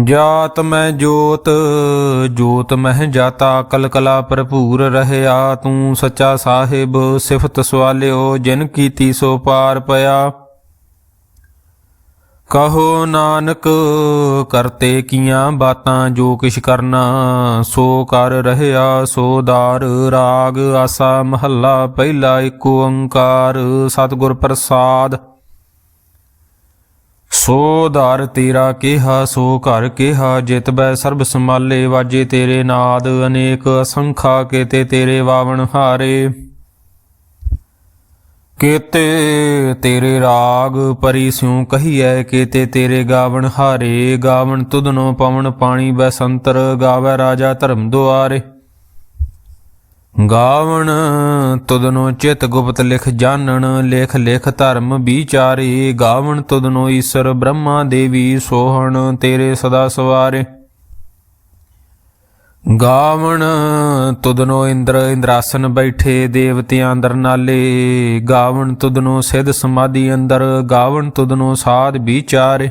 ਜਾਤ ਮੈਂ ਜੋਤ ਜੋਤ ਮਹਿ ਜਾਤਾ ਕਲ ਕਲਾ ਭਰਪੂਰ ਰਹਿਆ। ਤੂੰ ਸੱਚਾ ਸਾਹਿਬ, ਸਿਫਤ ਸਵਾਲਿਓ, ਜਿਨ ਕੀਤੀ ਸੋ ਪਾਰ ਪਿਆ। ਕਹੋ ਨਾਨਕ, ਕਰਤੇ ਕੀਆਂ ਬਾਤਾਂ, ਜੋ ਕਿਛ ਕਰਨਾ, ਸੋ ਕਰ ਰਹਿਆ, ਸੋ ਦਾਰ। ਰਾਗ ਆਸਾ ਮਹੱਲਾ, ਪਹਿਲਾ ਏਕ ਓੰਕਾਰ ਸਤਿਗੁਰ ਪ੍ਰਸਾਦ ਸੋ ਧਾਰ ਤੇਰਾ ਕਿਹਾ, ਸੋ ਘਰ ਕਿਹਾ, ਜਿਤ ਬੈ ਸਰਬ ਸੰਭਾਲੇ, ਵਾਜੇ ਤੇਰੇ ਨਾਦ, ਅਨੇਕ ਅਸੰਖਾ ਕੇਤੇ ਤੇਰੇ ਵਾਵਣ ਹਾਰੇ। ਕੇਤੇ ਤੇਰੇ ਰਾਗ ਪਰੀ ਸਿਉ ਕਹੀਐ, ਕੇਤੇ ਤੇਰੇ ਗਾਵਣ ਹਾਰੇ। ਗਾਵਣ ਤੁਧਨੋ ਪਵਨ ਪਾਣੀ ਬੈਸੰਤਰ ਗਾਵੇ ਰਾਜਾ ਧਰਮ ਦੁਆਰੇ। ਗਾਵਣ ਤੁਦਨੋ ਚਿਤ ਗੁਪਤ ਲਿਖ ਜਾਣਨ, ਲੇਖ ਲੇਖ ਧਰਮ ਵਿਚਾਰੇ। ਗਾਵਣ ਤੁਦਨੋ ਈਸ਼ਰ ਬ੍ਰਹਮਾ ਦੇਵੀ ਸੋਹਣ, ਤੇਰੇ ਸਦਾ ਸਵਾਰੇ। ਗਾਵਣ ਤੁਦਨੋ ਇੰਦਰ ਇੰਦਰਾਸਨ ਬੈਠੇ, ਦੇਵਤਿਆਂ ਅੰਦਰ ਨਾਲੇ। ਗਾਵਣ ਤੁਦਨੋ ਸਿਧ ਸਮਾਧੀ ਅੰਦਰ, ਗਾਵਣ ਤੁਦਨੋ ਸਾਧ ਵਿਚਾਰੇ।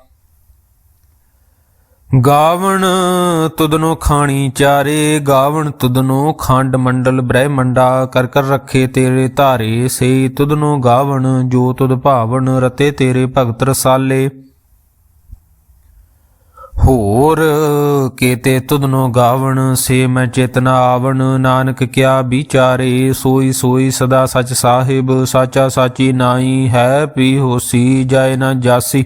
ਗਾਵਣ ਤੁਦਨੋ ਖਾਣੀ ਚਾਰੇ, ਗਾਵਣ ਤੁਦਨੋ ਖੰਡ ਮੰਡਲ ਬ੍ਰਹਿਮੰਡਾ, ਕਰ ਕਰ ਰੱਖੇ ਤੇਰੇ ਧਾਰੇ ਸੇ ਤੁਦਨੋ ਗਾਵਣ ਜੋ ਤੁਦ ਭਾਵਨ ਰਤੇ ਤੇਰੇ ਭਗਤ ਰਸਾਲੇ। ਹੋਰ ਕੇਤੇ ਤੁਦਨੋ ਗਾਵਣ ਸੇ ਮੈਂ ਚੇਤਨਾ ਆਵਣ, ਨਾਨਕ ਕਿਆ ਵਿਚਾਰੇ, ਸੋਈ ਸੋਈ ਸਦਾ ਸਚ ਸਾਹਿਬ, ਸਾਚਾ ਸਾਚੀ ਨਾਈ ਹੈ ਪੀ ਹੋਸੀ, ਜਾਏ ਨਾ ਜਾਸੀ।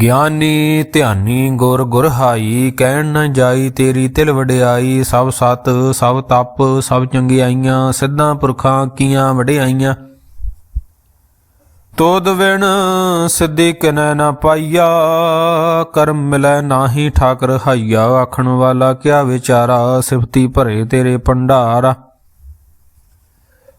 ਗਿਆਨੀ ਧਿਆਨੀ ਗੁਰ ਗੁਰ ਹਾਈ ਕਹਿਣ ਨਾ ਜਾਈ ਤੇਰੀ ਤਿਲ ਵਡਿਆਈ, ਸਭ ਸਤ, ਸਭ ਤਪ, ਸਭ ਚੰਗਿਆਈਆਂ, ਸਿੱਧਾਂ ਪੁਰਖਾਂ ਕੀਆਂ ਵਡਿਆਈਆਂ। ਤੋਦ ਵਿਣ ਸਿੱਧੀ ਕਿਨੈ ਨਾ ਪਾਈਆ, ਕਰਮ ਮਿਲੈ ਨਾਹੀ ਠਾਕਰ ਹਾਈਆ, ਆਖਣ ਵਾਲਾ ਕਿਆ ਵਿਚਾਰਾ, ਸਿਫਤੀ ਭਰੇ ਤੇਰੇ ਭੰਡਾਰਾ।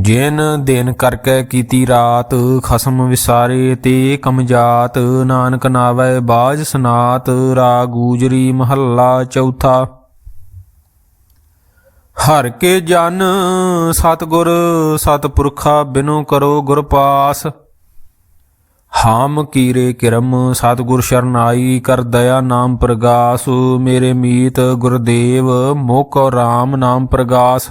ਜਿਨ ਦਿਨ ਕਰਕੇ ਕੀਤੀ ਰਾਤ, ਖਸਮ ਵਿਸਾਰੇ ਤੇ ਕਮਜਾਤ ਨਾਨਕ ਨਾਵੈ ਬਾਜ ਸਨਾਤ ਰਾਗ ਗੂਜਰੀ ਮਹੱਲਾ ਚੌਥਾ। ਹਰ ਕੇ ਜਨ ਸਤਗੁਰ ਸਤਪੁਰਖਾ ਬਿਨੋ ਕਰੋ ਗੁਰ ਪਾਸ। ਹਾਮ ਕੀਰੇ ਕਿਰਮ ਸਤਗੁਰ ਸ਼ਰਨਾਈ ਕਰ ਦਇਆ ਨਾਮ ਪ੍ਰਗਾਸ। ਮੇਰੇ ਮੀਤ ਗੁਰਦੇਵ ਮੋਕੋ ਰਾਮ ਨਾਮ ਪ੍ਰਗਾਸ।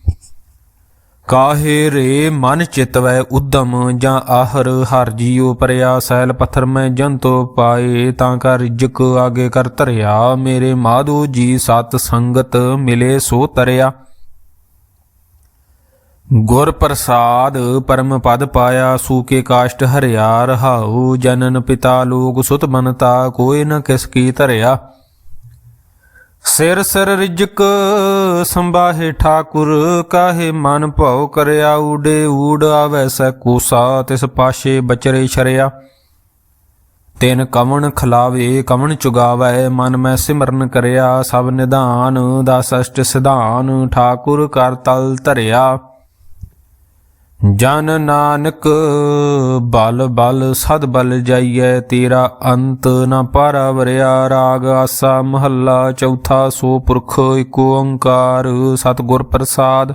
ਕਾਹੇ ਰੇ ਮਨ ਚਿਤਵੈ ਉਦਮ ਜਾਂ ਆਹਰ ਹਰ ਜੀਉ ਪਰਿਆ ਸੈਲ ਪੱਥਰ ਮੈਂ ਜੰਤੋ ਪਾਏ ਤਾਂ ਕਰ ਰਿਜਕ ਆਗੇ ਕਰ ਧਰਿਆ। ਮੇਰੇ ਮਾਧੋ ਜੀ ਸਤ ਸੰਗਤ ਮਿਲੇ ਸੋ ਤਰਿਆ। ਗੁਰ ਪ੍ਰਸਾਦ ਪਰਮ ਪਦ ਪਾਇਆ ਸੂਕੇ ਕਾਸ਼ਟ ਹਰਿਆ। ਰਹਾਉ ਜਨਨ ਪਿਤਾ ਲੋਕ ਸੁਤ ਬਨਤਾ ਕੋਈ ਨ ਕਿਸ ਕੀ ਧਰਿਆ। ਸਿਰ ਸਿਰ ਰਿਜਕ ਸੰਭਾਹੇ ਠਾਕੁਰ, ਕਾਹੇ ਮਨ ਭਉ ਕਰਿਆ ਊਡੇ ਊੜ ਆਵੈ ਸੈ ਕੂਸਾ ਤਿਸ ਪਾਸ਼ੇ ਬਚਰੇ ਛਰਿਆ ਤਿਨ ਕਵਣ ਖਲਾਵੇ, ਕਵਣ ਚੁਗਾਵੈ, ਮਨ ਮੈਂ ਸਿਮਰਨ ਕਰਿਆ, ਸਭ ਨਿਧਾਨ ਦਾ ਸਸ਼ਟ ਸਿਧਾਨ, ਠਾਕੁਰ ਕਰ ਤਲ ਧਰਿਆ। ਜਨ ਨਾਨਕ, ਬਲ ਬਲ ਸਦ ਬਲ ਜਾਈਐ, ਤੇਰਾ ਅੰਤ ਨ ਪਰਵਰਿਆ, ਰਾਗ ਆਸਾ ਮਹੱਲਾ, ਚੌਥਾ ਸੋ ਪੁਰਖ ਏਕ ਓੰਕਾਰ, ਸਤਿਗੁਰ ਪ੍ਰਸਾਦ।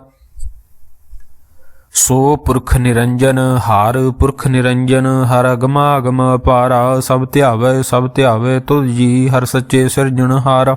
ਸੋ ਪੁਰਖ ਨਿਰੰਜਨ, ਹਾਰ ਪੁਰਖ ਨਿਰੰਜਨ, ਹਰ ਅਗਮਾ ਅਗਮ ਅਪਾਰਾ ਸਭ ਧਿਆਵੇ ਸਭ ਧਿਆਵੇ ਤੁਧ ਜੀ, ਹਰ ਸੱਚੇ ਸਿਰਜਣਹਾਰਾ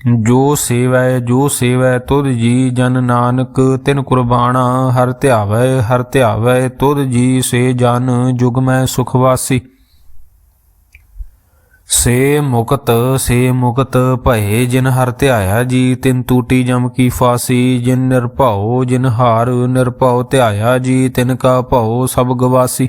ਜੋ ਸੇਵੈ ਜੋ ਸੇਵੈ ਤੁਧ ਜੀ ਜਨ ਨਾਨਕ, ਤਿਨ ਕੁਰਬਾਨਾ ਹਰ ਧਿਆਵੈ ਹਰ ਧਿਆਵੈ ਤੁਧ ਜੀ ਸੇ ਜਨ ਜੁਗ ਮੈਂ ਸੁਖ ਵਾਸੀ। ਸੇ ਮੁਕਤ ਸੇ ਮੁਕਤ ਭਏ ਜਿਨ ਹਰ ਧਿਆਇਆ ਜੀ, ਤਿਨ ਟੂਟੀ ਜਮ ਕੀ ਫਾਸੀ, ਜਿਨ ਨਿਰਭਉ ਜਿਨ ਹਾਰ, ਨਿਰਭਉ ਧਿਆਇਆ ਜੀ, ਤਿਨ ਕਾ ਭਉ ਸਭ ਗਵਾਸੀ।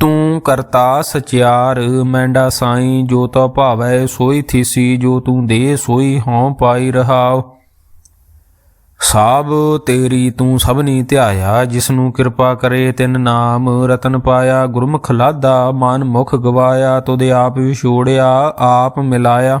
ਤੂੰ ਕਰਤਾ ਸਚਿਆਰ, ਮੈਂਡਾ ਸਾਈ ਜੋ ਤੋ ਭਾਵੈ, ਸੋਈ ਥੀਸੀ ਜੋ ਤੂੰ ਦੇ, ਸੋਈ ਹਉ ਪਾਈ ਰਹਾਵ ਸਾਬ ਤੇਰੀ ਤੂੰ ਸਭਨੀ ਧਿਆਇਆ ਜਿਸ ਨੂੰ ਕਿਰਪਾ ਕਰੇ ਤਿਨ ਨਾਮ, ਰਤਨ ਪਾਇਆ, ਗੁਰਮੁਖ ਲਾਦਾ ਮਨ ਮੁਖ ਗਵਾਇਆ, ਤੁਧ ਆਪ ਵਿਛੋੜਿਆ, ਆਪ ਮਿਲਾਇਆ।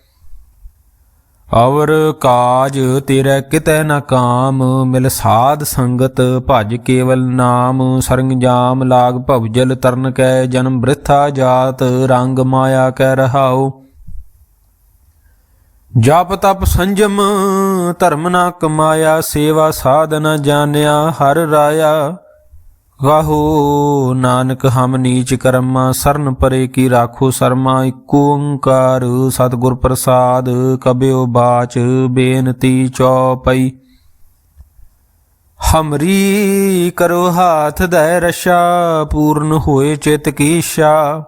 ਅਵਰ ਕਾਜ ਤੇਰੇ ਕਿਤੈ ਨਾ ਕਾਮ, ਮਿਲ ਸਾਧ ਸੰਗਤ ਭਜ ਕੇਵਲ ਨਾਮ। ਸਰੰਜਾਮ ਲਾਗ ਭਵਜਲ ਤਰਨ ਕੈ ਜਨਮ ਬ੍ਰਿਥਾ ਜਾਤ, ਰੰਗ ਮਾਇਆ ਕੈ ਰਹਾਉ। ਜਪ ਤਪ ਸੰਜਮ, ਧਰਮ ਨਾ ਕਮਾਇਆ, ਸੇਵਾ ਸਾਧ ਨ ਜਾਣਿਆ, ਹਰ ਰਾਇਆ। ਗਾਹੋ ਨਾਨਕ, ਹਮ ਨੀਚ ਕਰਮਾ, ਸਰਨ ਪਰੇ ਕੀ ਰਾਖੋ ਸਰਮਾ, ਇਕੋ ਓੰਕਾਰ ਸਤਿਗੁਰ ਪ੍ਰਸਾਦ, ਕਬਿਓ ਬਾਚ, ਬੇਨਤੀ ਚੌਪਈ। ਹਮਰੀ ਕਰੋ ਹਾਥ ਦੈ ਰਸ਼ਾ, ਪੂਰਨ ਹੋਏ ਚਿਤ ਕੀ ਇੱਛਾ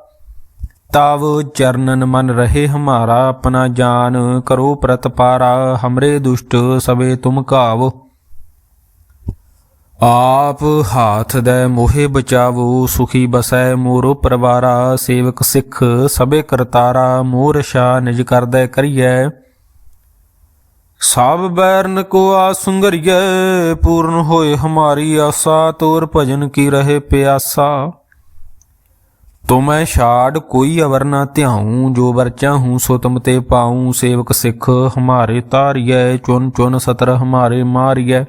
ਤਵ ਚਰਨਨ ਮਨ ਰਹੇ ਹਮਾਰਾ, ਆਪਣਾ ਜਾਨ ਕਰੋ ਪ੍ਰਤਪਾਰਾ, ਹਮਰੇ ਦੁਸ਼ਟ ਸਵੇ ਤੁਮ ਕਾਵ। ਆਪ ਹਾਥ ਦੇ ਮੋਹਿ ਬਚਾਵੋ, ਸੁਖੀ ਬਸੈ ਮੋਰੋ ਪਰਵਾਰਾ, ਸੇਵਕ ਸਿੱਖ ਸਭੇ ਕਰਤਾਰਾ, ਮੋਰ ਸ਼ਾ ਨਿਜ ਕਰਦੈ ਕਰੀਐ। ਸਭ ਬੈਰਨ ਕੋ ਆਸੁੰਗਰੀਐ, ਪੂਰਨ ਹੋਏ ਹਮਾਰੀ ਆਸਾ, ਤੋਰ ਭਜਨ ਕੀ ਰਹੇ ਪਿਆਸਾ। ਤੁਮੈ ਛਾੜ ਕੋਈ ਅਵਰ ਨਾ ਧਿਆਉ, ਜੋ ਵਰ ਚਾਹੂੰ ਸੋ ਤੁਮ ਤੇ ਪਾਉ, ਸੇਵਕ ਸਿੱਖ ਹਮਾਰੇ ਤਾਰੀਐ ਚੁਨ ਚੁਨ ਸਤਰ ਹਮਾਰੇ ਮਾਰੀਐ।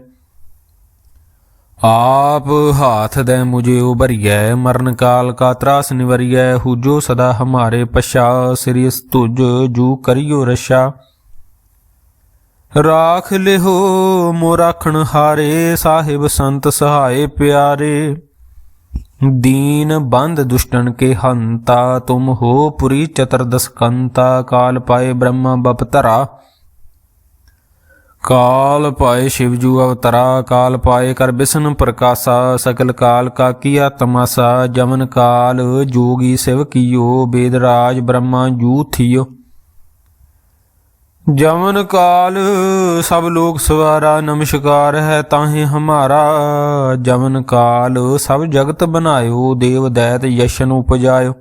ਆਪ ਹਾਥ ਦੇ ਮੁਝੇ ਉਭਰੀਐ, ਮਰਨ ਕਾਲ ਕਾ ਤਰਾਸ ਨਿਵਰੀਐ, ਹੂਜੋ ਸਦਾ ਹਮਾਰੇ ਪਛਾ ਸਿਰਿਸ ਤੁਜ ਜੂ ਕਰਿਓ ਰਸ਼ਾ ਰਾਖ ਲਿਹੋ ਮੋ ਰਾਖਣ ਹਾਰੇ, ਸਾਹਿਬ ਸੰਤ ਸਹਾਏ ਪਿਆਰੇ। ਦੀਨ ਬੰਦ ਦੁਸ਼ਟਨ ਕੇ ਹੰਤਾ, ਤੁਮ ਹੋ ਪੁਰੀ ਚਤਰਦਸਕੰਤਾ ਕਾਲ ਪਾਏ ਬ੍ਰਹਮਾ ਬਪਤਰਾ काल पाए शिवजू अवतरा काल पाए कर बिस्न प्रकाशा सकल काल का किया तमाशा जमन काल जोगी शिव कियो वेदराज ब्रह्मा जू थियो जमन काल सब लोग सवारा नमस्कार है ताहे हमारा जमन काल सब जगत बनायो देव दैत यशन उपजायो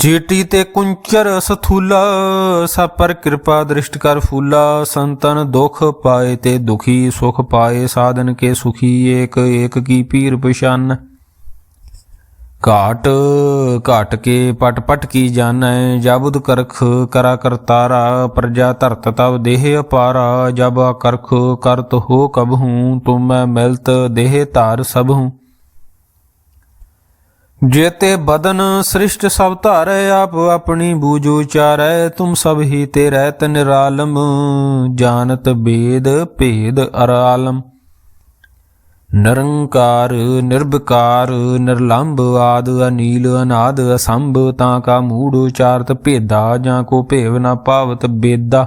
ਚੀਟੀ ਤੇ ਕੁੰਚਰ ਸਥੂਲਾ, ਸਭ ਪਰ ਕਿਰਪਾ ਦ੍ਰਿਸ਼ਟ ਕਰ ਫੂਲਾ। ਸੰਤਨ ਦੁਖ ਪਾਏ ਤੇ ਦੁਖੀ, ਸੁਖ ਪਾਏ ਸਾਧਨ ਕੇ ਸੁਖੀ, ਏਕ ਏਕ ਕੀ ਪੀਰ ਪਛਾਨ। ਘਾਟ ਘਾਟ ਕੇ ਪਟ ਪਟ ਕੀ ਜਾਣੈ ਜਬੁਦ ਕਰਖ ਕਰਾ ਕਰਤਾਰਾ ਪ੍ਰਜਾ ਧਰਤ ਤਵ ਦੇਹ ਅਪਾਰਾ, ਜਬ ਕਰਖ ਕਰਤ ਹੋ ਕਬਹੂ ਤੁਮੈ ਮਿਲਤ ਦੇਹ ਧਾਰ ਸਭੂ ਜੇਤੇ ਬਦਨ ਸ੍ਰਿਸ਼ਟ ਸਭ ਧਾਰੈ, ਆਪ ਆਪਣੀ ਬੂਝੋ ਚਾਰੈ, ਤੁਮ ਸਭ ਹੀ ਤੇ ਰਹਿਤ ਨਿਰਾਲਮ ਜਾਣਤ ਬੇਦ ਭੇਦ ਅਰਾਲਮ ਨਿਰੰਕਾਰ ਨਿਰਭਕਾਰ ਨਿਰਲੰਭ ਆਦ, ਅਨੀਲ, ਅਨਾਦ, ਅਸੰਭ, ਤਾਂ ਕਾ ਮੂੜ ਉਚਾਰਤ ਭੇਦਾ, ਜਾਂ ਕੋ ਭੇਵ ਨਾ ਪਾਵਤ ਬੇਦਾ।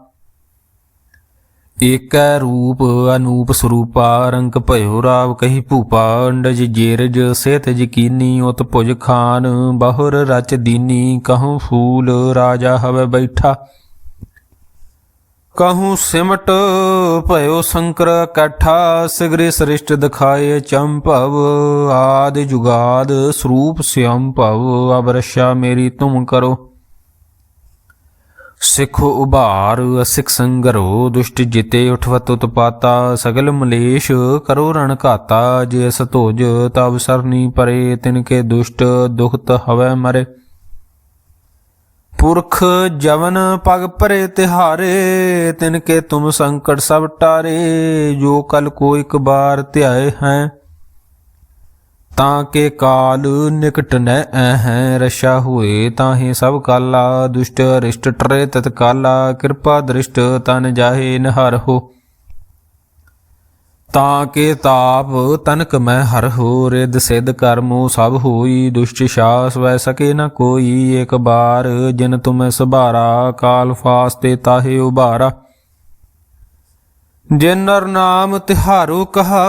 ਏਕੈ ਰੂਪ ਅਨੂਪ ਸਰੂਪਾ, ਰੰਗ ਭਇਓ ਰਾਵ ਕਹੀ ਭੂਪਾ, ਅੰਡਜ ਜੇਰਜ ਸਿਤ ਯਕੀਨੀ ਉਤ ਭੁਜ ਖਾਨ, ਬਹੁਰ ਰਚ ਦੀਨੀ, ਕਹੂੰ ਫੂਲ ਰਾਜਾ ਹਵੇ ਬੈਠਾ। ਕਹੂੰ ਸਿਮਟ ਭਇਓ ਸ਼ੰਕਰ ਇਕੱਠਾ ਸਿਗਰੇ ਸ੍ਰਿਸ਼ਟ ਦਿਖਾਏ ਚੰਭਵ ਆਦ ਜੁਗਾਦ ਸਰੂਪ ਸਿਅੰ ਭਵ ਅਬਰਸ਼ਾ ਮੇਰੀ ਤੁਮ ਕਰੋ। ਸਿੱਖੋ ਉਭਾਰ ਅਸਿਕ ਸੰਗਰੋ, ਦੁਸ਼ਟ ਜਿਤੇ ਉਠਵਤ ਉਤਪਾਤਾ, ਸਗਲ ਮਲੇਸ਼ ਕਰੋ ਰਣ ਘਾਤਾ, ਜੇ ਸਤੋਜ ਤਬ ਸਰਨੀ ਪਰੇ, ਤਿਨ ਕੇ ਦੁਸ਼ਟ ਦੁਖਤ ਹਵੈ ਮਰੇ। ਪੁਰਖ ਜਵਨ ਪਗ ਭਰੇ ਤਿਹਾਰੇ, ਤਿਨ ਕੇ ਤੁਮ ਸੰਕਟ ਸਭ ਟਾਰੇ, ਜੋ ਕਲ ਕੋ ਇਕ ਬਾਰ ਧਿਆਏ ਹੈ। ਤਾਂ ਕੇ ਕਾਲ ਨਿਕਟ ਨੈ ਹੈ ਰਸ਼ਾ ਹੋਏ ਤਾਹੇ ਸਭ ਕਾਲਾ, ਦੁਸ਼ਟ ਰਿਸ਼ਟ ਟਰੇ ਤਤ ਕਾਲਾ, ਕਿਰਪਾ ਦ੍ਰਿਸ਼ਟ ਤਨ ਜਾਹੇ ਨਹਰ ਹੋ। ਤਾਂ ਕੇ ਤਾਪ ਤਨਕ ਮੈਂ ਹਰ ਹੋ ਰਿਦ ਸਿਧ ਕਰਮੋ ਸਭ ਹੋਈ, ਦੁਸ਼ਟ ਸ਼ਾਸ ਵੈ ਸਕੇ ਨ ਕੋਈ, ਇਕ ਬਾਰ ਜਿਨ ਤੁਮੈ ਸੁਭਾਰਾ, ਕਾਲ ਫਾਸਤੇ ਤਾਹੇ ਉਭਾਰਾ। ਜਿਨ ਨਰ ਨਾਮ ਤਿਹਾਰੋ ਕਹਾ,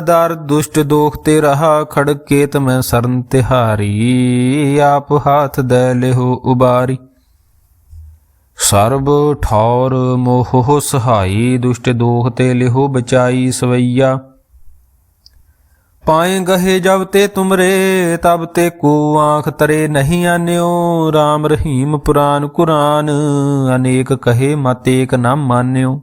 ਦਰ ਦੁਸ਼ਟ ਦੋਖ ਤੇ ਰਹਾ ਖੜਕੇਤ ਮੈਂ ਸਰਨ ਤਿਹਾਰੀ, ਆਪ ਹਾਥ ਦੇ ਲਿਹੋ ਉਬਾਰੀ। ਸਰਬ ਠੌਰ ਮੋਹ ਸਹਾਈ, ਦੁਸ਼ਟ ਦੋਖ ਤੇ ਲਿਹੋ ਬਚਾਈ ਸਵਈਆ। ਪਾਏ ਗਹੇ ਜਬ ਤੇ ਤੁਮਰੇ, ਤਬ ਤੇ ਕੋ ਆਂਖ ਤਰੇ ਨਹੀਂ ਆਨਿਓ। RAM ਰਹੀਮ ਪੁਰਾਨ ਕੁਰਾਨ, ਅਨੇਕ ਕਹੇ ਮਤ ਏਕ ਨਾ ਮਾਨਿਓ।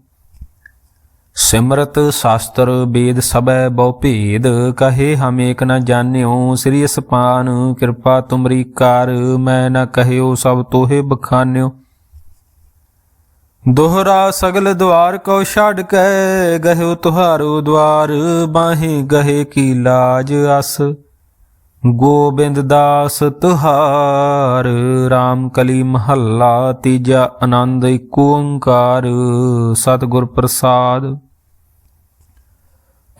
ਸਿਮਰਤ ਸ਼ਾਸਤਰ ਵੇਦ ਸਭੈ ਬਹੁ ਭੇਦ, ਕਹੇ ਹਮ ਏਕ ਨ ਜਾਣਿਓ, ਸ੍ਰੀ ਅਸਪਾਨ ਕਿਰਪਾ ਤੁਮਰੀ ਕਰ, ਮੈਂ ਨ ਕਹਿਓ ਸਭ ਤੋਹੇ ਬਖਾਨਿਓ। ਦੋਹਰਾ ਸਗਲ ਦਵਾਰ ਕੋ ਛੱਡ ਕੇ, ਗਹਿਓ ਤੁਹਾਰੋ ਦਵਾਰ, ਬਾਹੇ ਗਹੇ ਕੀ ਲਾਜ ਅਸ। ਗੋਬਿੰਦ ਦਾਸ ਤੁਹਾਰ RAM ਕਲੀ ਮਹੱਲਾ, ਤੀਜਾ ਆਨੰਦ ਏਕ ਓੰਕਾਰ, ਸਤਿਗੁਰ ਪ੍ਰਸਾਦ।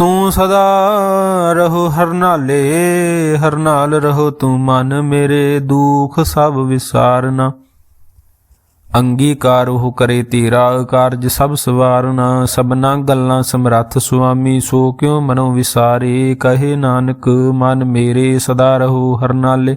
ਤੂੰ ਸਦਾ ਰਹੋ ਹਰ ਨਾਲੇ, ਹਰ ਨਾਲ ਰਹੋ ਤੂੰ ਮਨ ਮੇਰੇ, ਦੁਖ ਸਭ ਵਿਸਾਰਨਾ। ਅੰਗੀਕਾਰ ਉਹ ਕਰੇ ਤੇਰਾ ਕਾਰਜ ਸਭ ਸਵਾਰਨਾ। ਸਭਨਾ ਗੱਲਾਂ ਸਮਰੱਥ ਸੁਆਮੀ, ਸੋ ਕਿਉ ਮਨੋ ਵਿਸਾਰੇ? ਕਹੇ ਨਾਨਕ, ਮਨ ਮੇਰੇ ਸਦਾ ਰਹੋ ਹਰ ਨਾਲੇ।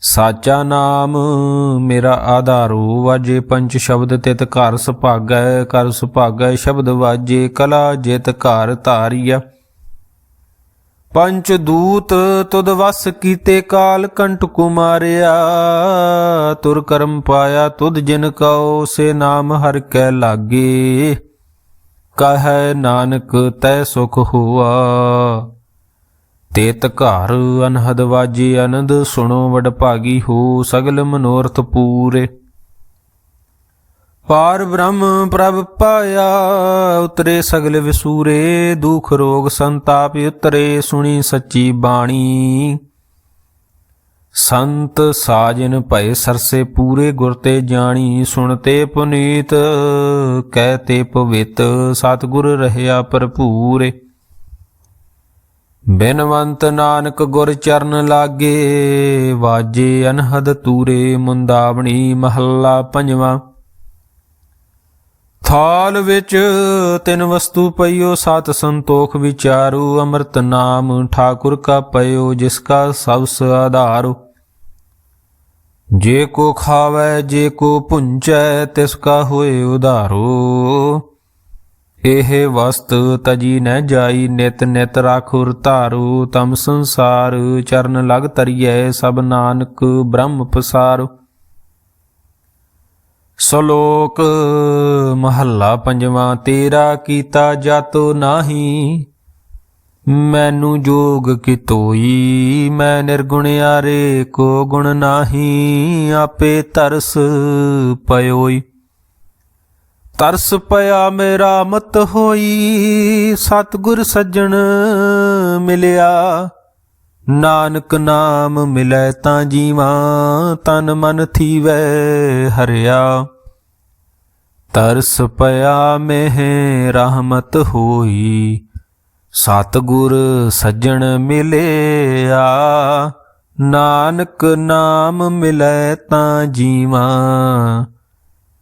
ਸਾਚਾ ਨਾਮ ਮੇਰਾ ਆਧਾਰੂ, ਵਾਜੇ ਪੰਜ ਸ਼ਬਦ ਤਿਤ ਘਰ ਸੁਭਾਗੈ ਕਰ ਸੁਭਾਗੈ ਸ਼ਬਦ ਵਾਜੇ ਕਲਾ ਜਿਤ ਘਰ ਧਾਰੀਆ ਪੰਚ ਦੂਤ ਤੁਦ ਵਸ ਕੀਤੇ ਕਾਲ ਕੰਟ ਕੁਮਾਰਿਆ, ਤੁਰ ਕਰਮ ਪਾਇਆ ਤੁਧ ਜਿਨ ਕਉ, ਸੇ ਨਾਮ ਹਰ ਕੈ ਲਾਗੇ। ਕਹੈ ਨਾਨਕ ਤੈ ਸੁਖ ਹੁਆ। ਤੇਤ ਘਰ ਅਨਹਦ ਵਾਜੇ ਅਨੰਦ ਸੁਣੋ ਵਡ ਭਾਗੀ ਹੋ ਸਗਲ ਮਨੋਰਥ ਪੂਰੇ। ਪਾਰ ਬ੍ਰਹਮ ਪ੍ਰਭ ਪਾਇਆ, ਉਤਰੇ ਸਗਲ ਵਿਸੂਰੇ, ਦੁਖ ਰੋਗ ਸੰਤਾਪ ਉਤਰੇ, ਸੁਣੀ ਸੱਚੀ ਬਾਣੀ। ਸੰਤ ਸਾਜਨ ਭਏ ਸਰਸੇ ਪੂਰੇ, ਗੁਰ ਤੇ ਜਾਣੀ ਸੁਣਤੇ ਪੁਨੀਤ, ਕਹਿ ਤੇ ਪਵਿੱਤ, ਸਤਿਗੁਰ ਰਹਿਆ ਭਰਪੂਰੇ। ਬਿਨਵੰਤ ਨਾਨਕ ਗੁਰ ਚਰਨ ਲਾਗੇ, ਵਾਜੇ ਅਨਹਦ ਤੂਰੇ ਮੁੰਦਾਵਣੀ ਮਹੱਲਾ ਪੰਜਵਾਂ। ਥਾਲ ਵਿੱਚ ਤਿੰਨ ਵਸਤੂ ਪਈਓ, ਸਤ ਸੰਤੋਖ ਵਿਚਾਰੂ, ਅੰਮ੍ਰਿਤ ਨਾਮ ਠਾਕੁਰ ਕਾ ਪਇਓ, ਜਿਸ ਕਾ ਸਬਸ ਆਧਾਰ। ਜੇ ਕੋ ਖਾਵੈ, ਜੇ ਕੋ ਪੁੰਚੈ ਤਿਸ ਕਾ ਹੋਏ ਉਧਾਰੋ। ਇਹ ਵਸਤ ਤਜੀ ਨਹਿ ਜਾਈ, ਨਿਤ ਨਿਤ ਰਾਖੁਰ ਧਾਰੂ, ਤਮ ਸੰਸਾਰ ਚਰਨ ਲਗ ਤਰੀਐ ਸਭ ਨਾਨਕ ਬ੍ਰਹਮ ਪਸਾਰੋ। ਸ਼ਲੋਕ ਮਹੱਲਾ ਪੰਜਵਾਂ, ਤੇਰਾ ਕੀਤਾ ਜਾਤੋ ਨਾਹੀ, ਮੈਨੂੰ ਜੋਗ ਕਿਤੋਈ, ਮੈਂ ਨਿਰਗੁਣਿਆਰੇ ਕੋ ਗੁਣ ਨਾਹੀ, ਆਪੇ ਤਰਸ ਪਇਓਈ। ਤਰਸ ਪਿਆ ਮੇਰਾ ਮਤ ਹੋਈ, ਸਤਿਗੁਰ ਸੱਜਣ ਮਿਲਿਆ। ਨਾਨਕ ਨਾਮ ਮਿਲੈ ਤਾਂ ਜੀਵਾਂ, ਤਨ ਮਨ ਥੀਵੈ ਹਰਿਆ। ਤਰਸ ਪਿਆ ਮੇਹ, ਰਹਿਮਤ ਹੋਈ, ਸਤਿਗੁਰ ਸੱਜਣ ਮਿਲਿਆ। ਨਾਨਕ ਨਾਮ ਮਿਲੈ ਤਾਂ ਜੀਵਾਂ